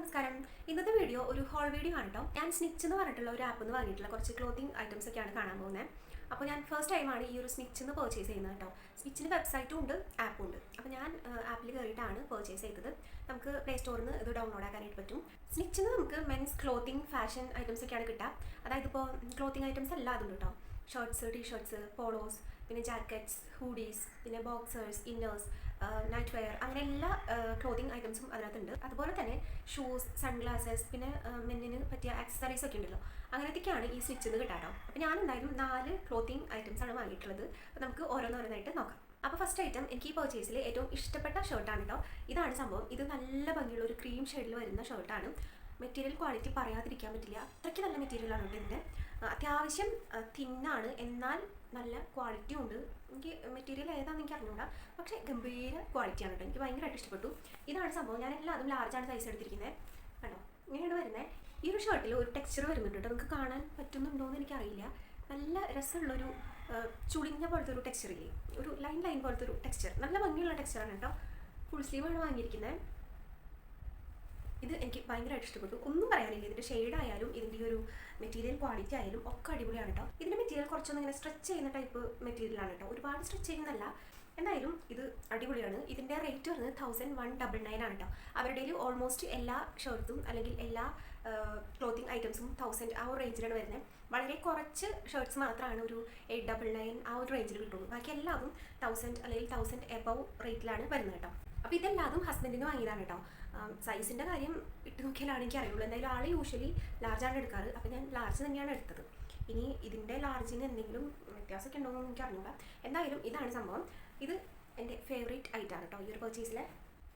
നമസ്കാരം. ഇന്നത്തെ വീഡിയോ ഒരു ഹോൾ വീഡിയോ ആണ് കേട്ടോ ഞാൻ സ്നിച്ച് എന്ന് പറഞ്ഞിട്ടുള്ള ഒരു ആപ്പ് എന്ന് വാങ്ങിയിട്ടുള്ള കുറച്ച് ക്ലോത്തിങ് ഐറ്റംസ് ഒക്കെയാണ് കാണാൻ പോകുന്നത് അപ്പോൾ ഞാൻ ഫസ്റ്റ് ടൈമാണ് ഈ ഒരു സ്നിച്ച് എന്ന് പർച്ചേസ് ചെയ്യുന്നത് കേട്ടോ സ്നിച്ചിന് വെബ്സൈറ്റും ഉണ്ട് ആപ്പും ഉണ്ട്. അപ്പോൾ ഞാൻ ആപ്പിൽ കയറിയിട്ടാണ് പർച്ചേസ് ചെയ്തത്. നമുക്ക് പ്ലേ സ്റ്റോറിൽ നിന്ന് ഇത് ഡൗൺലോഡ് ആക്കാനായിട്ട് പറ്റും. സ്നിച്ചിന് നമുക്ക് മെൻസ് ക്ലോത്തിങ് ഫാഷൻ ഐറ്റംസ് ഒക്കെയാണ് കിട്ടുക അതായത് ഇപ്പോൾ ക്ലോത്തിങ് ഐറ്റംസ് എല്ലാം അതുണ്ട് കേട്ടോ ഷർട്ട്സ് ടീഷർട്ട്സ് പോളോസ് പിന്നെ ജാക്കറ്റ്സ് ഹൂഡീസ് പിന്നെ ബോക്സേഴ്സ് ഇന്നേഴ്സ് നൈറ്റ് വെയർ അങ്ങനെ എല്ലാ ക്ലോത്തിങ് ഐറ്റംസും അതിനകത്തുണ്ട്. അതുപോലെ തന്നെ ഷൂസ് സൺഗ്ലാസസ് പിന്നെ മെന്നിന് പറ്റിയ ആക്സസറീസ് ഒക്കെ ഉണ്ടല്ലോ. അങ്ങനത്തെയൊക്കെയാണ് ഈ സ്വിച്ചിൽ നിന്ന് കിട്ടാട്ടോ അപ്പോൾ ഞാൻ എന്തായാലും നാല് ക്ലോത്തിങ് ഐറ്റംസ് ആണ് വാങ്ങിയിട്ടുള്ളത്. അപ്പോൾ നമുക്ക് ഓരോന്നോരോന്നായിട്ട് നോക്കാം. അപ്പോൾ ഫസ്റ്റ് ഐറ്റം എനിക്ക് ഈ പർച്ചേസിൽ ഏറ്റവും ഇഷ്ടപ്പെട്ട ഷർട്ടാണ് കേട്ടോ. ഇതാണ് സംഭവം. ഇത് നല്ല ഭംഗിയുള്ള ഒരു ക്രീം ഷെയ്ഡിൽ വരുന്ന ഷർട്ടാണ് മെറ്റീരിയൽ ക്വാളിറ്റി പറയാതിരിക്കാൻ പറ്റില്ല. അത്രയ്ക്ക് നല്ല മെറ്റീരിയലാണ് ഇതിന്റെ അത്യാവശ്യം തിന്നാണ്. എന്നാൽ നല്ല ക്വാളിറ്റി ഉണ്ട്. എനിക്ക് മെറ്റീരിയൽ ഏതാണെന്ന് എനിക്ക് അറിഞ്ഞുകൂടാ പക്ഷേ ഗംഭീര ക്വാളിറ്റിയാണ് കേട്ടോ. എനിക്ക് ഭയങ്കരമായിട്ട് ഇഷ്ടപ്പെട്ടു. ഇതാണ് സംഭവം. ഞാൻ എല്ലാതും ലാർജാണ് സൈസ് എടുത്തിരിക്കുന്നത് കണ്ടോ? ഇങ്ങനെയാണ് വരുന്നത് ഈ ഒരു ഷർട്ടിൽ ഒരു ടെക്സ്ചർ വരുന്നുണ്ട് കേട്ടോ. നിങ്ങൾക്ക് കാണാൻ പറ്റുന്നുണ്ടോ എന്ന് എനിക്കറിയില്ല. നല്ല രസമുള്ളൊരു ചുളിഞ്ഞ പോലത്തെ ഒരു ടെക്സ്ചർ ഇല്ലേ? ഒരു ലൈൻ ലൈൻ പോലത്തെ ഒരു ടെക്സ്ചർ നല്ല ഭംഗിയുള്ള ടെക്സ്ചറാണ് കേട്ടോ. ഫുൾ സ്ലീവാണ് വാങ്ങിയിരിക്കുന്നത് ഇത് എനിക്ക് ഭയങ്കരമായിട്ട് ഇഷ്ടപ്പെട്ടു. ഒന്നും പറയാനില്ല. ഇതിന്റെ ഷെയ്ഡ് ആയാലും ഇതിന്റെ ഒരു മെറ്റീരിയൽ ക്വാളിറ്റി ആയാലും ഒക്കെ അടിപൊളിയാണ് കേട്ടോ ഇതിന്റെ മെറ്റീരിയൽ കുറച്ചൊന്നും ഇങ്ങനെ സ്ട്രെച്ച് ചെയ്യുന്ന ടൈപ്പ് മെറ്റീരിയലാണ് കേട്ടോ ഒരുപാട് സ്ട്രെച്ച് ചെയ്യുന്നതല്ല. എന്തായാലും ഇത് അടിപൊളിയാണ്. ഇതിന്റെ റേറ്റ് വരുന്നത് തൗസൻഡ് വൺ ഡബിൾ നയൻ ആണ് കേട്ടോ അവരുടെ ഓൾമോസ്റ്റ് എല്ലാ ഷർട്ടും അല്ലെങ്കിൽ എല്ലാ ക്ലോത്തിങ് ഐറ്റംസും തൗസൻഡ് ആ ഒരു റേഞ്ചിലാണ് വരുന്നത്. വളരെ കുറച്ച് ഷർട്ട്സ് മാത്രമാണ് ഒരു എയ്റ്റ് ഡബിൾ നയൻ ആ ഒരു റേഞ്ചിൽ കിട്ടുള്ളൂ. ബാക്കി എല്ലാതും തൗസൻഡ് അല്ലെങ്കിൽ തൗസൻഡ് എബവ് റേറ്റിലാണ് വരുന്നത് കേട്ടോ അപ്പോൾ അതും ഹസ്ബൻഡിന് വാങ്ങിയതാണ് കേട്ടോ സൈസിന്റെ കാര്യം ഇട്ട് നോക്കിയാലാണ് എനിക്ക് അറിയുള്ളൂ എന്തായാലും ആൾ യൂഷ്വലി ലാർജാണ് എടുക്കാറ്. അപ്പോൾ ഞാൻ ലാർജ് തന്നെയാണ് എടുത്തത്. ഇനി ഇതിന്റെ ലാർജിന് എന്തെങ്കിലും വ്യത്യാസമൊക്കെ ഉണ്ടോ എന്ന് എനിക്ക് അറിഞ്ഞൂടാ എന്തായാലും ഇതാണ് സംഭവം. ഇത് എന്റെ ഫേവറേറ്റ് ഐറ്റാണ് കേട്ടോ ഈ ഒരു പർച്ചേസിലെ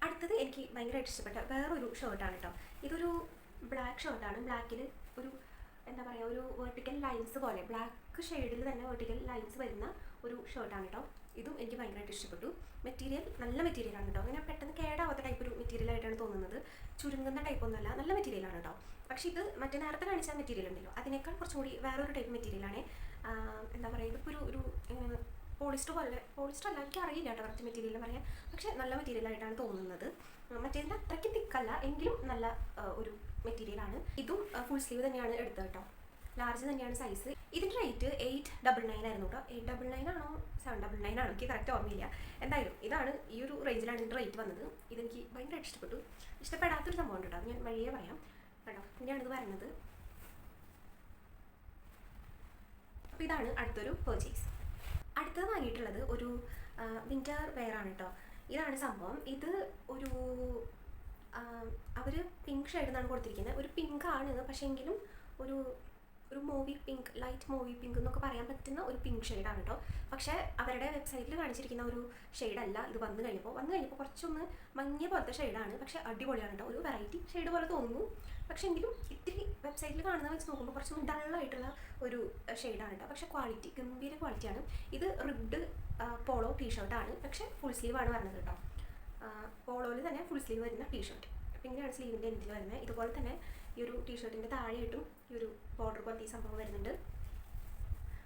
അടുത്തത് എനിക്ക് ഭയങ്കരമായിട്ട് ഇഷ്ടപ്പെട്ട വേറൊരു ഷർട്ടാണ് കേട്ടോ ഇതൊരു ബ്ലാക്ക് ഷർട്ടാണ് ബ്ലാക്കിൽ ഒരു എന്താ പറയുക ഒരു വെർട്ടിക്കൽ ലൈൻസ് പോലെ. ബ്ലാക്ക് ഷെയ്ഡിൽ തന്നെ വെർട്ടിക്കൽ ലൈൻസ് വരുന്ന ഒരു ഷർട്ടാണ് കേട്ടോ ഇതും എനിക്ക് ഭയങ്കരമായിട്ട് ഇഷ്ടപ്പെട്ടു. മെറ്റീരിയൽ നല്ല മെറ്റീരിയലാണ് കേട്ടോ. അങ്ങനെ പെട്ടെന്ന് കേടാവാത്ത ടൈപ്പ് ഒരു മെറ്റീരിയൽ ആയിട്ടാണ് തോന്നുന്നത്. ചുരുങ്ങുന്ന ടൈപ്പ് ഒന്നുമല്ല നല്ല മെറ്റീരിയലാണ് കേട്ടോ. പക്ഷേ ഇത് മറ്റേ നേരത്തെ കാണിച്ച മെറ്റീരിയൽ ഉണ്ടല്ലോ അതിനേക്കാൾ കുറച്ചുകൂടി വേറൊരു ടൈപ്പ് മെറ്റീരിയലാണ് എന്താ പറയുക ഇതിപ്പോൾ ഒരു ഒരു പോളിസ്റ്റർ പോലെ പോളിസ്റ്റർ അല്ല എനിക്ക് അറിയില്ല കേട്ടോ കറക്റ്റ് മെറ്റീരിയൽ പറയാൻ. പക്ഷേ നല്ല മെറ്റീരിയൽ ആയിട്ടാണ് തോന്നുന്നത്. മറ്റേതിന്റെ അത്രയ്ക്ക് തിക്കല്ല എങ്കിലും നല്ല ഒരു മെറ്റീരിയലാണ് ഇതും ഫുൾ സ്ലീവ് തന്നെയാണ് എടുത്തത് കേട്ടോ. ലാർജ് തന്നെയാണ് സൈസ് ഇതിന്റെ റേറ്റ് എയ്റ്റ് ഡബിൾ നയൻ ആയിരുന്നു കേട്ടോ എയ്റ്റ് ഡബിൾ നയൻ ആണോ സെവൻ ഡബിൾ നയൻ ആണോ എനിക്ക് കറക്റ്റ് ഓർമ്മയില്ല. എന്തായാലും ഇതാണ് ഈ ഒരു റേഞ്ചിലാണ് ഇതിന്റെ റേറ്റ് വന്നത്. ഇതെനിക്ക് ഭയങ്കരമായിട്ട് ഇഷ്ടപ്പെട്ടു. ഇഷ്ടപ്പെടാത്തൊരു സംഭവം ഉണ്ട് കേട്ടോ ഞാൻ വഴിയേ പറയാം. കേട്ടോ ഇത് വരുന്നത് അപ്പോൾ ഇതാണ് അടുത്തൊരു പെർച്ചേസ് അടുത്തത് വാങ്ങിയിട്ടുള്ളത് ഒരു വിന്റർ വെയർ ആണ് കേട്ടോ ഇതാണ് സംഭവം. ഇത് ഒരു അവർ പിങ്ക് ഷെയ്ഡ് എന്നാണ് കൊടുത്തിരിക്കുന്നത് ഒരു പിങ്ക് ആണ് പക്ഷേ എങ്കിലും ഒരു ഒരു movie pink light movie pink എന്നൊക്കെ പറയാൻ പറ്റുന്ന ഒരു പിങ്ക് ഷെയ്ഡാണ് കേട്ടോ പക്ഷേ അവരുടെ വെബ്സൈറ്റിൽ കാണിച്ചിരിക്കുന്ന ഒരു ഷെയ്ഡല്ല ഇത് വന്നു കഴിഞ്ഞപ്പോൾ വന്നു കഴിഞ്ഞപ്പോൾ കുറച്ചൊന്ന് മഞ്ഞ പോലത്തെ ഷെയ്ഡാണ് പക്ഷേ അടിപൊളിയാണ് കേട്ടോ ഒരു വെറൈറ്റി ഷെയ്ഡ് പോലെ തോന്നുന്നു. പക്ഷേ എങ്കിലും ഇത്തിരി വെബ്സൈറ്റിൽ കാണുന്ന വെച്ച് നോക്കുമ്പോൾ കുറച്ചൊന്ന് ഡള്ളായിട്ടുള്ള ഒരു ഷെയ്ഡാണ് കേട്ടോ പക്ഷേ ക്വാളിറ്റി ഗംഭീര ക്വാളിറ്റിയാണ് ഇത് റിബ്ഡ് പോളോ ടീഷർട്ടാണ് പക്ഷേ ഫുൾ സ്ലീവാണ് വരുന്നത് കേട്ടോ പോളോയിൽ തന്നെ ഫുൾ സ്ലീവ് വരുന്ന ടീഷർട്ട് ഷർട്ട് ഇങ്ങനെയാണ് സ്ലീവിന്റെ എൻഡിൽ വരുന്നത്. ഇതുപോലെ തന്നെ ഈ ഒരു ടീഷർട്ടിന്റെ താഴെയായിട്ടും ഈ ഒരു ബോർഡർ പോലത്തെ ഈ സംഭവം വരുന്നുണ്ട്.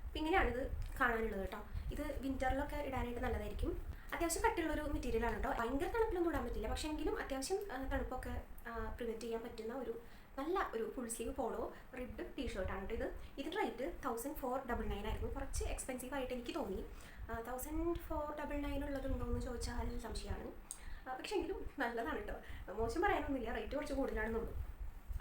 അപ്പം ഇങ്ങനെയാണ് ഇത് കാണാനുള്ളത് കേട്ടോ. ഇത് വിന്ററിലൊക്കെ ഇടാനായിട്ട് നല്ലതായിരിക്കും. അത്യാവശ്യം കട്ടിയുള്ളൊരു മെറ്റീരിയലാണ് കേട്ടോ. ഭയങ്കര തണുപ്പിലൊന്നും ഇടാൻ പറ്റില്ല. പക്ഷേ എങ്കിലും അത്യാവശ്യം തണുപ്പൊക്കെ പ്രിവെന്റ് ചെയ്യാൻ പറ്റുന്ന ഒരു നല്ല ഒരു ഫുൾ സ്ലീവ് പോളോ റിബ്ഡ് ടീഷർട്ടാണ് കേട്ടോ ഇത്. ഇതിന്റെ rate thousand four double nine ആയിരുന്നു. കുറച്ച് എക്സ്പെൻസീവ് ആയിട്ട് എനിക്ക് തോന്നി. തൗസൻഡ് ഫോർ ഡബിൾ നയൻ ഉള്ളതുണ്ടോ എന്ന് ചോദിച്ചാൽ സംശയമാണ്. പക്ഷേ എങ്കിലും നല്ലതാണ് കേട്ടോ. മോശം പറയാനൊന്നുമില്ല. റേറ്റ് കുറച്ച് കൂടുതലാണെന്നുള്ളൂ.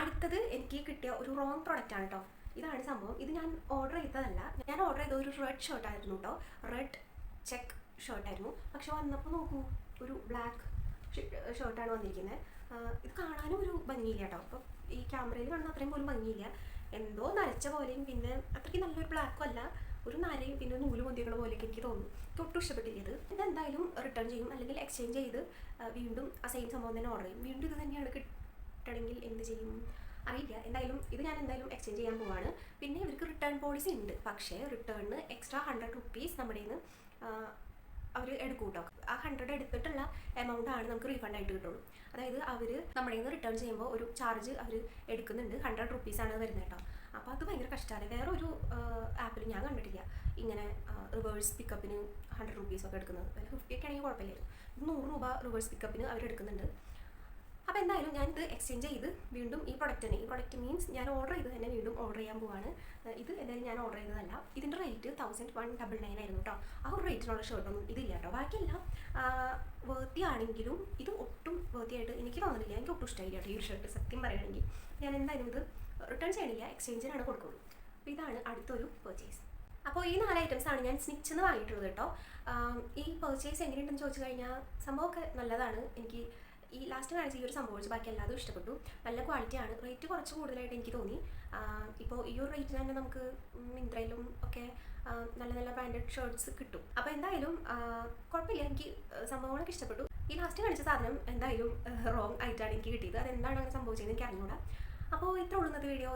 അടുത്തത് എനിക്ക് കിട്ടിയ ഒരു റോങ് പ്രൊഡക്റ്റ് ആണ് കേട്ടോ ഇതാണ് സംഭവം. ഇത് ഞാൻ ഓർഡർ ചെയ്തതല്ല. ഞാൻ ഓർഡർ ചെയ്ത ഒരു റെഡ് ഷർട്ട് ആയിരുന്നു കേട്ടോ റെഡ് ചെക്ക് ഷർട്ടായിരുന്നു പക്ഷെ വന്നപ്പോൾ നോക്കൂ ഒരു ബ്ലാക്ക് ഷർട്ടാണ് വന്നിരിക്കുന്നത്. ഇത് കാണാനും ഒരു ഭംഗിയില്ല കേട്ടോ അപ്പം ഈ ക്യാമറയിൽ കാണുന്ന അത്രയും പോലും ഭംഗിയില്ല. എന്തോ നരച്ച പോലെയും പിന്നെ അത്രയ്ക്ക് നല്ലൊരു ബ്ലാക്കും അല്ല. ഒരു നരയും പിന്നെ നൂൽ മുന്തികൾ പോലെയൊക്കെ എനിക്ക് തോന്നുന്നു. തൊട്ടും ഇഷ്ടപ്പെട്ടില്ല ഇത്. എന്തായാലും റിട്ടേൺ ചെയ്യും. അല്ലെങ്കിൽ എക്സ്ചേഞ്ച് ചെയ്ത് വീണ്ടും ആ സെയിം സംഭവം തന്നെ ഓർഡർ ചെയ്യും. വീണ്ടും ഇത് തന്നെയാണ് കിട്ടണമെങ്കിൽ എന്ത് ചെയ്യും? അറിയില്ല. എന്തായാലും ഇത് ഞാൻ എന്തായാലും എക്സ്ചേഞ്ച് ചെയ്യാൻ പോവാണ്. പിന്നെ ഇവർക്ക് റിട്ടേൺ പോളിസി ഉണ്ട്. പക്ഷേ റിട്ടേണിന് എക്സ്ട്രാ ഹൺഡ്രഡ് റുപ്പീസ് നമ്മുടെ നിന്ന് അവർ എടുക്കും കേട്ടോ ആ ഹൺഡ്രഡ് എടുത്തിട്ടുള്ള എമൗണ്ട് ആണ് നമുക്ക് റീഫണ്ട് ആയിട്ട് കിട്ടുള്ളൂ. അതായത് അവർ നമ്മുടെ നിന്ന് റിട്ടേൺ ചെയ്യുമ്പോൾ ഒരു ചാർജ് അവർ എടുക്കുന്നുണ്ട്. ഹൺഡ്രഡ് റുപ്പീസ് ആണ് വരുന്നത് കേട്ടോ അപ്പോൾ അത് ഭയങ്കര കഷ്ടമാണ് വേറെ ഒരു ആപ്പിൽ ഞാൻ കണ്ടിട്ടില്ല. ഇങ്ങനെ റിവേഴ്സ് പിക്കപ്പിന് ഹൺഡ്രഡ് റുപ്പീസ് ഒക്കെ എടുക്കുന്നത്. വല്ല ഫിഫ്റ്റി ഒക്കെ ആണെങ്കിൽ കുഴപ്പമില്ലായിരുന്നു. നൂറ് രൂപ റിവേഴ്സ് പിക്കപ്പിന് അവർ എടുക്കുന്നുണ്ട്. അപ്പോൾ എന്തായാലും ഞാനിത് എക്സ്ചേഞ്ച് ചെയ്ത് വീണ്ടും ഈ പ്രൊഡക്റ്റ് തന്നെ. ഈ പ്രൊഡക്റ്റ് മീൻസ് ഞാൻ ഓർഡർ ചെയ്ത് തന്നെ വീണ്ടും ഓർഡർ ചെയ്യാൻ പോവാണ്. ഇത് എന്തായാലും ഞാൻ ഓർഡർ ചെയ്തതല്ല. ഇതിന്റെ rate thousand one double nine ആയിരുന്നു കേട്ടോ ആ ഒരു റേറ്റിനുള്ള ഷർട്ടൊന്നും ഇതില്ല കേട്ടോ ബാക്കിയെല്ലാം വേർത്തി ആണെങ്കിലും ഇത് ഒട്ടും വേർത്തിയായിട്ട് എനിക്ക് തോന്നുന്നില്ല. എനിക്ക് ഒട്ടും ഇഷ്ടമായില്ല കേട്ടോ ഈ ഒരു ഷർട്ട് സത്യം പറയുകയാണെങ്കിൽ. ഞാൻ എന്തായാലും ഇത് റിട്ടേൺ ചെയ്യണില്ല. എക്സ്ചേഞ്ചിനാണ് കൊടുക്കുള്ളൂ അപ്പോൾ ഇതാണ് അടുത്തൊരു പർച്ചേസ് അപ്പോൾ ഈ നാല് ഐറ്റംസ് ആണ് ഞാൻ സ്നിച്ച് എന്ന് വാങ്ങിയിട്ടുള്ളത് കേട്ടോ ഈ പർച്ചേസ് എങ്ങനെയുണ്ടെന്ന് ചോദിച്ചു കഴിഞ്ഞാൽ സംഭവമൊക്കെ നല്ലതാണ്. എനിക്ക് ഈ ലാസ്റ്റ് കാണിച്ച ഈ ഒരു സംഭവം വെച്ച് ബാക്കി എല്ലാതും ഇഷ്ടപ്പെട്ടു. നല്ല ക്വാളിറ്റിയാണ് റേറ്റ് കുറച്ച് കൂടുതലായിട്ട് എനിക്ക് തോന്നി. ഇപ്പോൾ ഈ ഒരു റേറ്റിന് തന്നെ നമുക്ക് മിന്ത്രയിലും ഒക്കെ നല്ല നല്ല ബ്രാൻഡഡ് ഷർട്ട്സ് കിട്ടും. അപ്പോൾ എന്തായാലും കുഴപ്പമില്ല. എനിക്ക് സംഭവങ്ങളൊക്കെ ഇഷ്ടപ്പെട്ടു. ഈ ലാസ്റ്റ് കാണിച്ച സാധനം എന്തായാലും റോങ് ആയിട്ടാണ് എനിക്ക് കിട്ടിയത്. അതെന്താണ് അങ്ങനെ സംഭവിച്ചതെന്ന് എനിക്ക് അറിഞ്ഞൂടാ. അപ്പോൾ ഇത്ര ഉള്ളുന്നത് വീഡിയോ